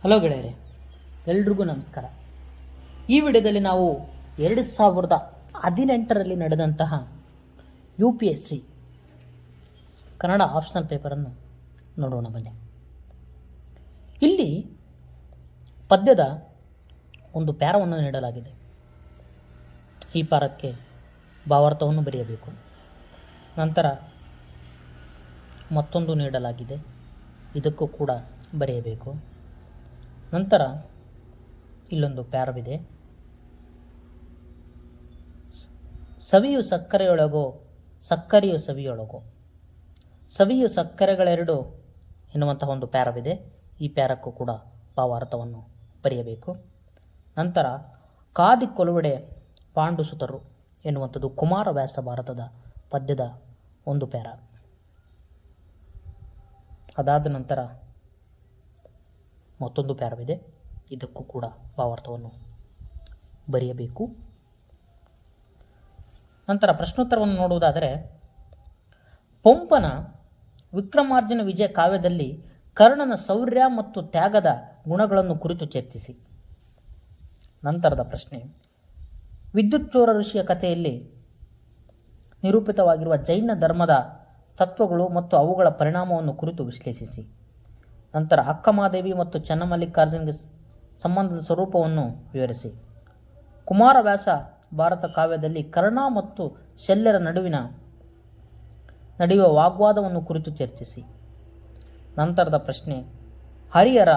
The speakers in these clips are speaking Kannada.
ಹಲೋ ಗೆಳೆಯರೆ, ಎಲ್ರಿಗೂ ನಮಸ್ಕಾರ. ಈ ವಿಡಿಯೋದಲ್ಲಿ ನಾವು ಎರಡು ಸಾವಿರದ ಹದಿನೆಂಟರಲ್ಲಿ ನಡೆದಂತಹ U P S C Kannada optional ಪೇಪರನ್ನು ನೋಡೋಣ ಬನ್ನಿ. ಇಲ್ಲಿ ಪದ್ಯದ ಒಂದು ಪ್ಯಾರವನ್ನು ನೀಡಲಾಗಿದೆ. ಈ ಪಾರಕ್ಕೆ ಭಾವಾರ್ಥವನ್ನು ಬರೆಯಬೇಕು. ನಂತರ ಮತ್ತೊಂದು ನೀಡಲಾಗಿದೆ. ಇದಕ್ಕೂ ಕೂಡ ಬರೆಯಬೇಕು. ನಂತರ ಇಲ್ಲೊಂದು ಪ್ಯಾರವಿದೆ. ಸವಿಯು ಸಕ್ಕರೆಯೊಳಗೋ, ಸಕ್ಕರೆಯು ಸವಿಯೊಳಗೋ. ಸವಿಯು ಸಕ್ಕರೆಗಳೆರಡು ಎನ್ನುವಂತಹ ಒಂದು ಪ್ಯಾರವಿದೆ. ಈ ಪ್ಯಾರಕ್ಕೂ ಕೂಡ ಭಾವಾರ್ಥವನ್ನು ಬರೆಯಬೇಕು. ನಂತರ ಕಾದಿ ಕೊಲುವಡೆ ಪಾಂಡುಸುತರು ಎನ್ನುವಂಥದ್ದು ಕುಮಾರವ್ಯಾಸ ಭಾರತದ ಪದ್ಯದ ಒಂದು ಪ್ಯಾರ. ಅದಾದ ನಂತರ ಮತ್ತೊಂದು ಪ್ಯಾರವಿದೆ. ಇದಕ್ಕೂ ಕೂಡ ಭಾವಾರ್ಥವನ್ನು ಬರೆಯಬೇಕು. ನಂತರ ಪ್ರಶ್ನೋತ್ತರವನ್ನು ನೋಡುವುದಾದರೆ, ಪಂಪನ ವಿಕ್ರಮಾರ್ಜುನ ವಿಜಯ ಕಾವ್ಯದಲ್ಲಿ ಕರ್ಣನ ಶೌರ್ಯ ಮತ್ತು ತ್ಯಾಗದ ಗುಣಗಳನ್ನು ಕುರಿತು ಚರ್ಚಿಸಿ. ನಂತರದ ಪ್ರಶ್ನೆ, ವಿದ್ಯುತ್ ಚೋರ ಋಷಿಯ ಕಥೆಯಲ್ಲಿ ನಿರೂಪಿತವಾಗಿರುವ ಜೈನ ಧರ್ಮದ ತತ್ವಗಳು ಮತ್ತು ಅವುಗಳ ಪರಿಣಾಮವನ್ನು ಕುರಿತು ವಿಶ್ಲೇಷಿಸಿ. ನಂತರ ಅಕ್ಕಮಾದೇವಿ ಮತ್ತು ಚನ್ನಮಲ್ಲಿಕಾರ್ಜುನ್ಗೆ ಸಂಬಂಧದ ಸ್ವರೂಪವನ್ನು ವಿವರಿಸಿ. ಕುಮಾರವ್ಯಾಸ ಭಾರತ ಕಾವ್ಯದಲ್ಲಿ ಕರ್ಣ ಮತ್ತು ಶಲ್ಯರ ನಡುವಿನ ನಡೆಯುವ ವಾಗ್ವಾದವನ್ನು ಕುರಿತು ಚರ್ಚಿಸಿ. ನಂತರದ ಪ್ರಶ್ನೆ, ಹರಿಹರ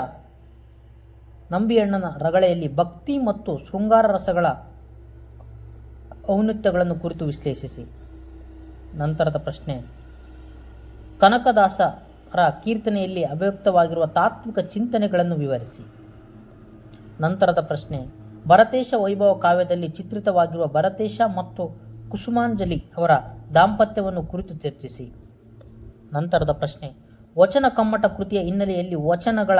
ನಂಬಿಯಣ್ಣನ ರಗಳೆಯಲ್ಲಿ ಭಕ್ತಿ ಮತ್ತು ಶೃಂಗಾರ ರಸಗಳ ಔನ್ನತ್ಯಗಳನ್ನು ಕುರಿತು ವಿಶ್ಲೇಷಿಸಿ. ನಂತರದ ಪ್ರಶ್ನೆ ಕನಕದಾಸರ ಕೀರ್ತನೆಯಲ್ಲಿ ಅಭಿವ್ಯಕ್ತವಾಗಿರುವ ತಾತ್ವಿಕ ಚಿಂತನೆಗಳನ್ನು ವಿವರಿಸಿ. ನಂತರದ ಪ್ರಶ್ನೆ, ಭರತೇಶ ವೈಭವ ಕಾವ್ಯದಲ್ಲಿ ಚಿತ್ರಿತವಾಗಿರುವ ಭರತೇಶ ಮತ್ತು ಕುಸುಮಾಂಜಲಿ ಅವರ ದಾಂಪತ್ಯವನ್ನು ಕುರಿತು ಚರ್ಚಿಸಿ. ನಂತರದ ಪ್ರಶ್ನೆ, ವಚನ ಕಮ್ಮಟ ಕೃತಿಯ ಹಿನ್ನೆಲೆಯಲ್ಲಿ ವಚನಗಳ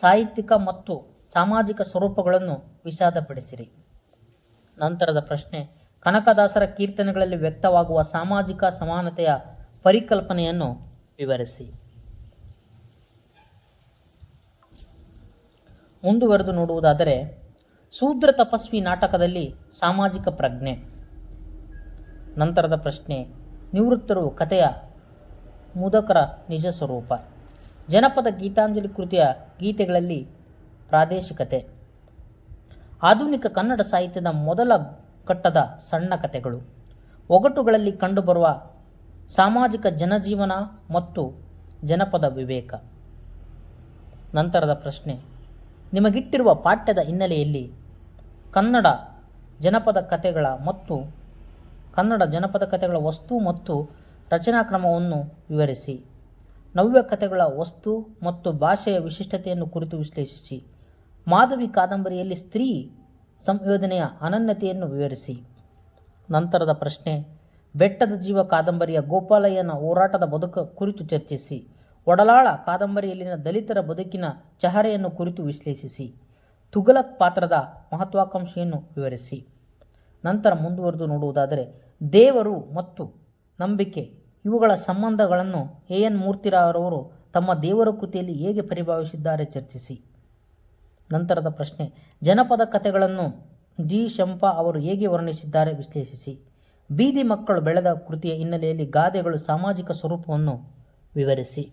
ಸಾಹಿತ್ಯಿಕ ಮತ್ತು ಸಾಮಾಜಿಕ ಸ್ವರೂಪಗಳನ್ನು ವಿಷಾದಪಡಿಸಿರಿ. ನಂತರದ ಪ್ರಶ್ನೆ, ಕನಕದಾಸರ ಕೀರ್ತನೆಗಳಲ್ಲಿ ವ್ಯಕ್ತವಾಗುವ ಸಾಮಾಜಿಕ ಸಮಾನತೆಯ ಪರಿಕಲ್ಪನೆಯನ್ನು ವಿವರಿಸಿ. ಮುಂದುವರೆದು ನೋಡುವುದಾದರೆ, ಶೂದ್ರ ತಪಸ್ವಿ ನಾಟಕದಲ್ಲಿ ಸಾಮಾಜಿಕ ಪ್ರಜ್ಞೆ. ನಂತರದ ಪ್ರಶ್ನೆ, ನಿವೃತ್ತರು ಕಥೆಯ ಮುದಕರ ನಿಜ ಸ್ವರೂಪ. ಜನಪದ ಗೀತಾಂಜಲಿ ಕೃತಿಯ ಗೀತೆಗಳಲ್ಲಿ ಪ್ರಾದೇಶಿಕತೆ. ಆಧುನಿಕ ಕನ್ನಡ ಸಾಹಿತ್ಯದ ಮೊದಲ ಕಟ್ಟದ ಸಣ್ಣ ಕಥೆಗಳು. ಒಗಟುಗಳಲ್ಲಿ ಕಂಡುಬರುವ ಸಾಮಾಜಿಕ ಜನಜೀವನ ಮತ್ತು ಜನಪದ ವಿವೇಕ. ನಂತರದ ಪ್ರಶ್ನೆ ನಿಮಗಿಟ್ಟಿರುವ ಪಾಠ್ಯದ ಹಿನ್ನೆಲೆಯಲ್ಲಿ ಕನ್ನಡ ಜನಪದ ಕಥೆಗಳ ಮತ್ತು ಕನ್ನಡ ಜನಪದ ಕಥೆಗಳ ವಸ್ತು ಮತ್ತು ರಚನಾ ಕ್ರಮವನ್ನು ವಿವರಿಸಿ. ನವ್ಯ ಕಥೆಗಳ ವಸ್ತು ಮತ್ತು ಭಾಷೆಯ ವಿಶಿಷ್ಟತೆಯನ್ನು ಕುರಿತು ವಿಶ್ಲೇಷಿಸಿ. ಮಾಧವಿ ಕಾದಂಬರಿಯಲ್ಲಿ ಸ್ತ್ರೀ ಸಂಯೋಜನೆಯ ಅನನ್ಯತೆಯನ್ನು ವಿವರಿಸಿ. ನಂತರದ ಪ್ರಶ್ನೆ, ಬೆಟ್ಟದ ಜೀವ ಕಾದಂಬರಿಯ ಗೋಪಾಲಯ್ಯನ ಹೋರಾಟದ ಬದುಕ ಕುರಿತು ಚರ್ಚಿಸಿ. ಒಡಲಾಳ ಕಾದಂಬರಿಯಲ್ಲಿನ ದಲಿತರ ಬದುಕಿನ ಚಹರೆಯನ್ನು ಕುರಿತು ವಿಶ್ಲೇಷಿಸಿ, ತುಘಲಕ್ ಪಾತ್ರದ ಮಹತ್ವಾಕಾಂಕ್ಷೆಯನ್ನು ವಿವರಿಸಿ. ನಂತರ ಮುಂದುವರೆದು ನೋಡುವುದಾದರೆ, ದೇವರು ಮತ್ತು ನಂಬಿಕೆ ಇವುಗಳ ಸಂಬಂಧಗಳನ್ನು ಎ ಎನ್ ಮೂರ್ತಿರಾವ್ರವರು ತಮ್ಮ ದೇವರ ಕೃತಿಯಲ್ಲಿ ಹೇಗೆ ಪರಿಭಾವಿಸಿದ್ದಾರೆ ಚರ್ಚಿಸಿ. ನಂತರದ ಪ್ರಶ್ನೆ, ಜನಪದ ಕಥೆಗಳನ್ನು ಜಿ. ಶಂಪಾ ಅವರು ಹೇಗೆ ವರ್ಣಿಸಿದ್ದಾರೆ ವಿಶ್ಲೇಷಿಸಿ. ಬೀದಿ ಮಕ್ಕಳು ಬೆಳೆದ ಕೃತಿಯ ಹಿನ್ನೆಲೆಯಲ್ಲಿ ಗಾದೆಗಳು ಸಾಮಾಜಿಕ ಸ್ವರೂಪವನ್ನು ವಿವರಿಸಿ.